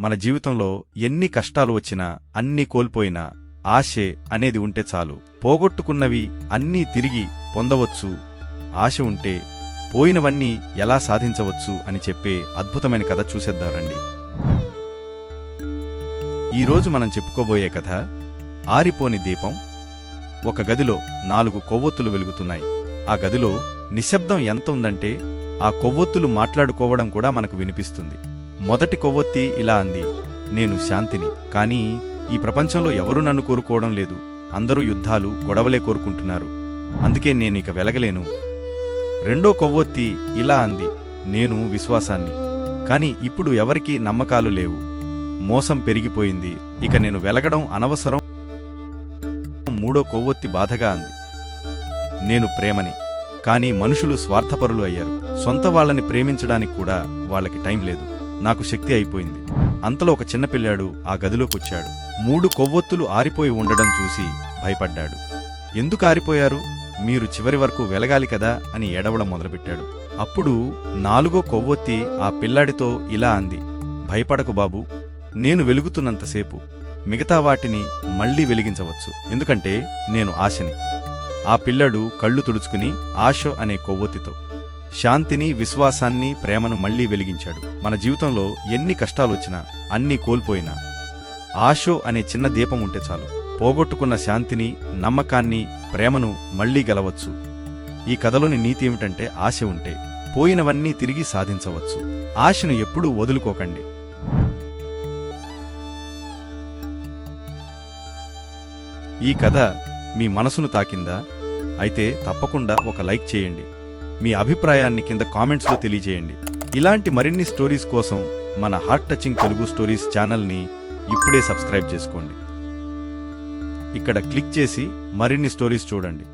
మన జీవితంలో ఎన్ని కష్టాలు వచ్చినా అన్నీ కోల్పోయినా ఆశే అనేది ఉంటే చాలు. పోగొట్టుకున్నవి అన్నీ తిరిగి పొందవచ్చు. ఆశ ఉంటే పోయినవన్నీ ఎలా సాధించవచ్చు అని చెప్పే అద్భుతమైన కథ చూసేద్దారండి ఈరోజు మనం చెప్పుకోబోయే కథ ఆరిపోని దీపం. ఒక గదిలో నాలుగు కొవ్వొత్తులు వెలుగుతున్నాయి. ఆ గదిలో నిశ్శబ్దం ఎంత ఉందంటే ఆ కొవ్వొత్తులు మాట్లాడుకోవడం కూడా మనకు వినిపిస్తుంది. మొదటి కొవ్వొత్తి ఇలా అంది నేను శాంతిని. కానీ ఈ ప్రపంచంలో ఎవరూ నన్ను కోరుకోవడం లేదు. అందరూ యుద్ధాలు గొడవలే కోరుకుంటున్నారు. అందుకే నేను ఇక వెలగలేను. రెండో కొవ్వొత్తి ఇలా అంది నేను విశ్వాసాన్ని. కాని ఇప్పుడు ఎవరికీ నమ్మకాలు లేవు. మోసం పెరిగిపోయింది. ఇక నేను వెలగడం అనవసరం. మూడో కొవ్వొత్తి బాధగా అంది నేను ప్రేమని. కానీ మనుషులు స్వార్థపరులు అయ్యారు. సొంత వాళ్ళని ప్రేమించడానికి కూడా వాళ్ళకి టైం లేదు. నాకు శక్తి అయిపోయింది. అంతలో ఒక చిన్నపిల్లాడు ఆ గదిలోకొచ్చాడు. మూడు కొవ్వొత్తులు ఆరిపోయి ఉండడం చూసి భయపడ్డాడు. ఎందుకు ఆరిపోయారు? మీరు చివరి వరకు వెలగాలి కదా అని ఏడవడం మొదలుపెట్టాడు. అప్పుడు నాలుగో కొవ్వొత్తి ఆ పిల్లాడితో ఇలా అంది. భయపడకు బాబు నేను వెలుగుతున్నంతసేపు మిగతా వాటిని మళ్ళీ వెలిగించవచ్చు. ఎందుకంటే నేను ఆశని. ఆ పిల్లడు కళ్ళు తుడుచుకుని ఆశ అనే కొవ్వొత్తితో శాంతిని విశ్వాసాన్ని ప్రేమను మళ్ళీ వెలిగించాడు. మన జీవితంలో ఎన్ని కష్టాలొచ్చినా అన్నీ కోల్పోయినా ఆశో అనే చిన్న దీపం ఉంటే చాలు. పోగొట్టుకున్న శాంతిని నమ్మకాన్ని ప్రేమను మళ్ళీ గెలవచ్చు. ఈ కథలోని నీతి ఏమిటంటే ఆశ ఉంటే పోయినవన్నీ తిరిగి సాధించవచ్చు. ఆశను ఎప్పుడూ వదులుకోకండి. ఈ కథ మీ మనసును తాకిందా? అయితే తప్పకుండా ఒక లైక్ చేయండి. మీ అభిప్రాయాన్ని కింద కామెంట్స్లో తెలియజేయండి. ఇలాంటి మరిన్ని స్టోరీస్ కోసం మన హార్ట్ టచింగ్ తెలుగు స్టోరీస్ ఛానల్ని ఇప్పుడే సబ్స్క్రైబ్ చేసుకోండి. ఇక్కడ క్లిక్ చేసి మరిన్ని స్టోరీస్ చూడండి.